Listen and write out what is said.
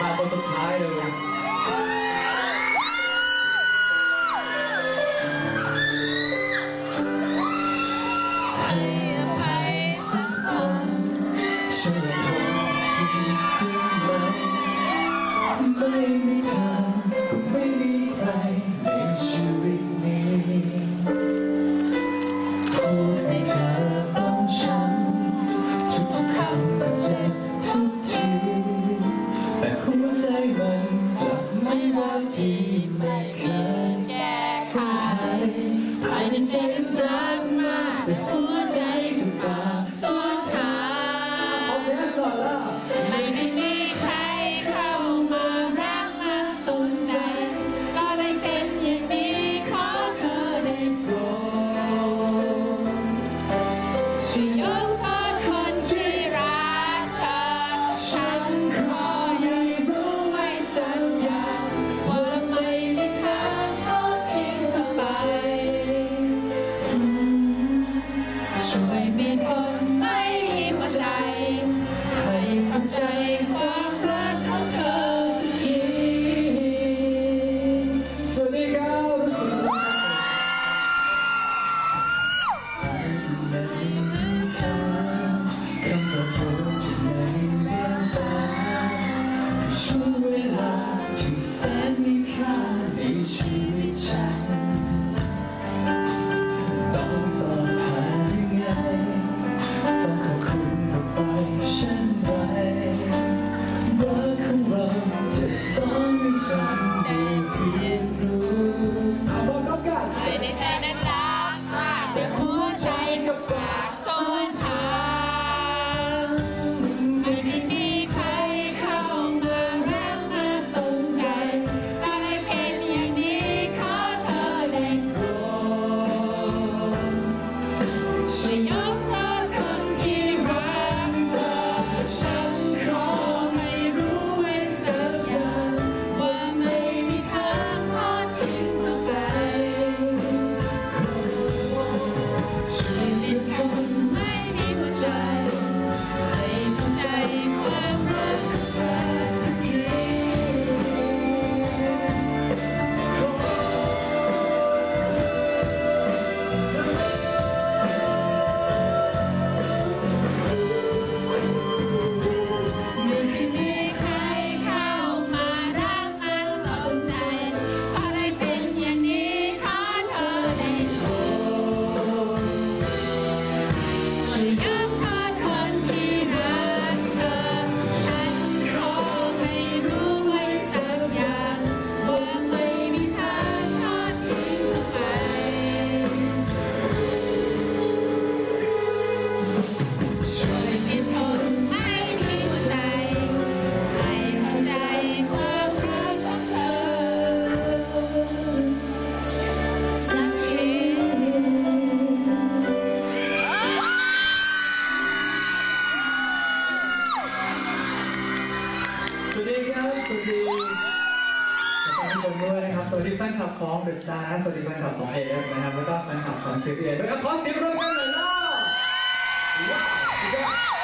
มาคนสุดท้ายเลย คนไม่มีหัวใจให้ความใจ Sunshine ดีครับ สวัสดีขอบคุณทุกคนด้วยนะครับ สวัสดีแฟนคลับของ The Star สวัสดีแฟนคลับของ AF นะครับ แล้วก็แฟนคลับของ KPA ด้วยครับขอเสียงปรบมือกันหน่อยนะว้าว